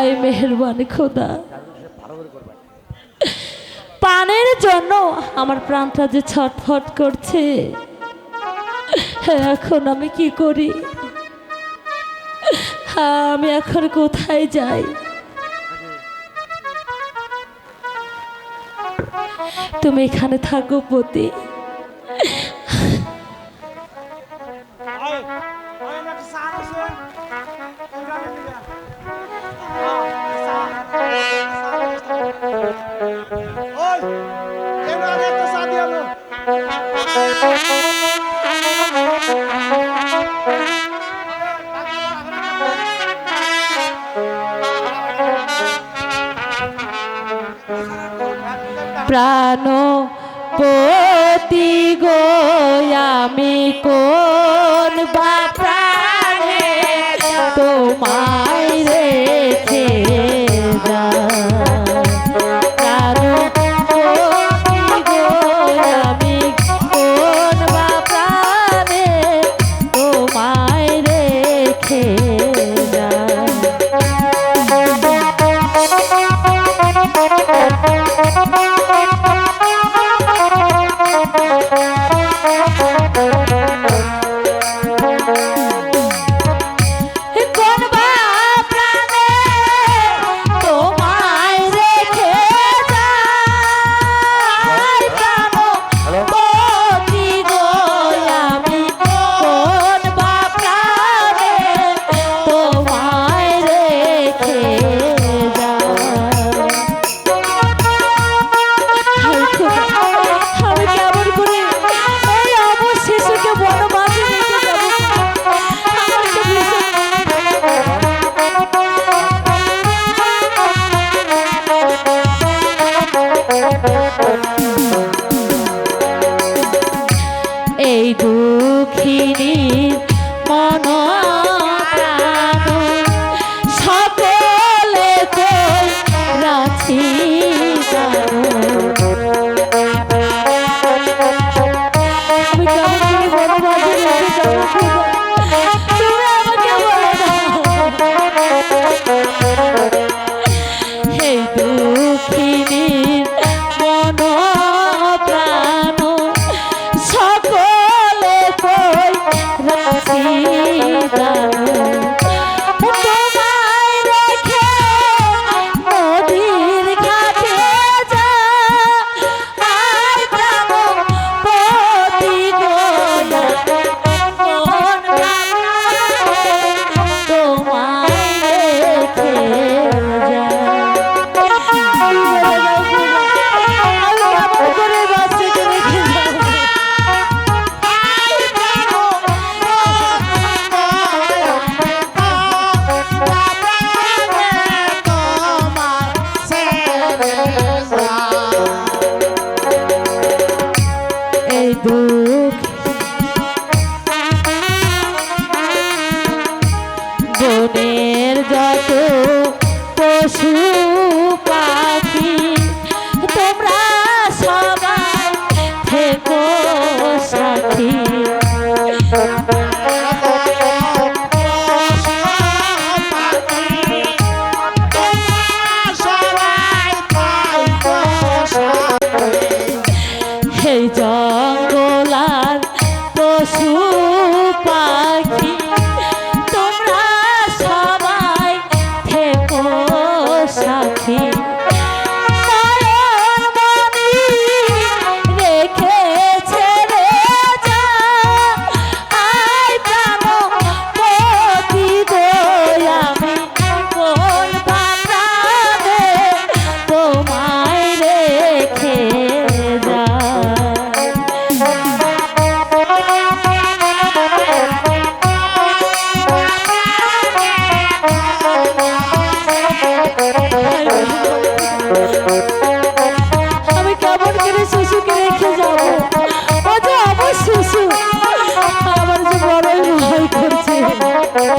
হায় মেহরবান খোদা। পানের জন্য আমার প্রাণটা যে ছটফট করছে, এখন আমি কি করি? আমি এখন কোথায় যাই? তুমি এখানে থাকো পতি। প্রাণ পতি গো আমি কোন বা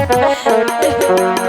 Thank you.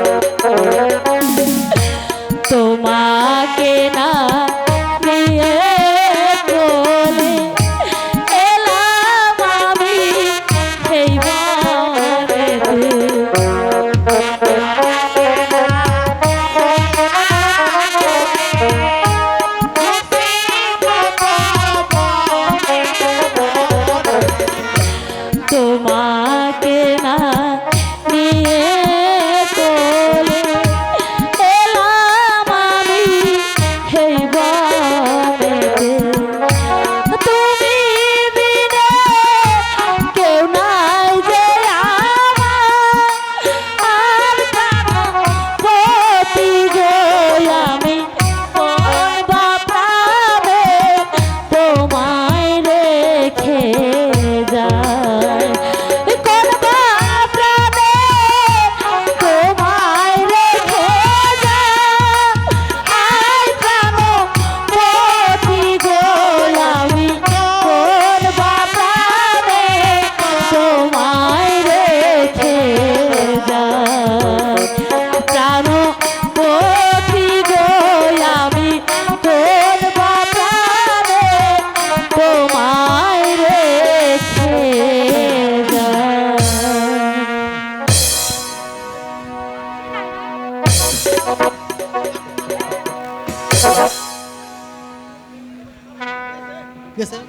Yes, sir.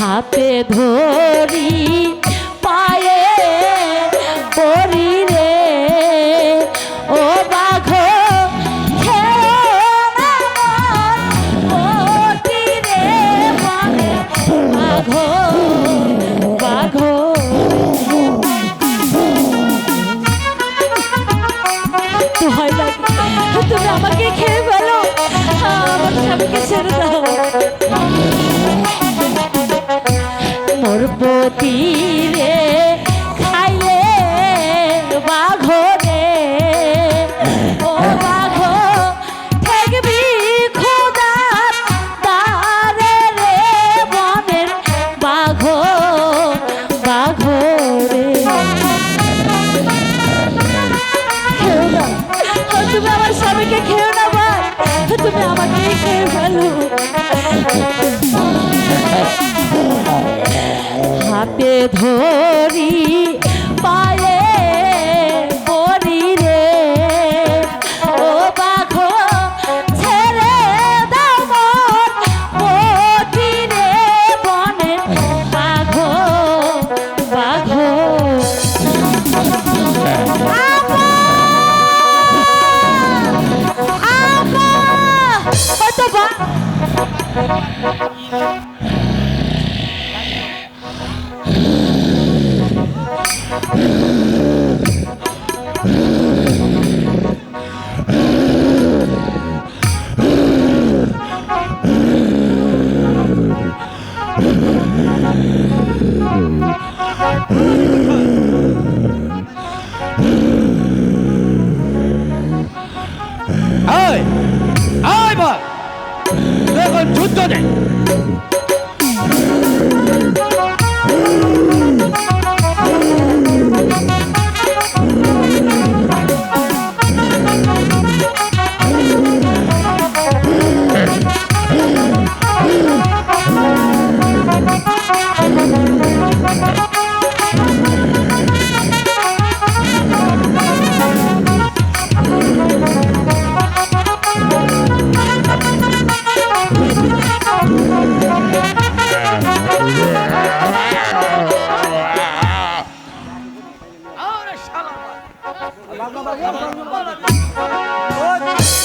হাতে ধরি পায়ে পরি হাতে ধরি? পায়ে বলি রে। ও বাঘ ছেড়ে দামি রে বনে বাঘ বাঘ আপা! আপা! আয় আয় বা যুদ্ধ দেয় Ô,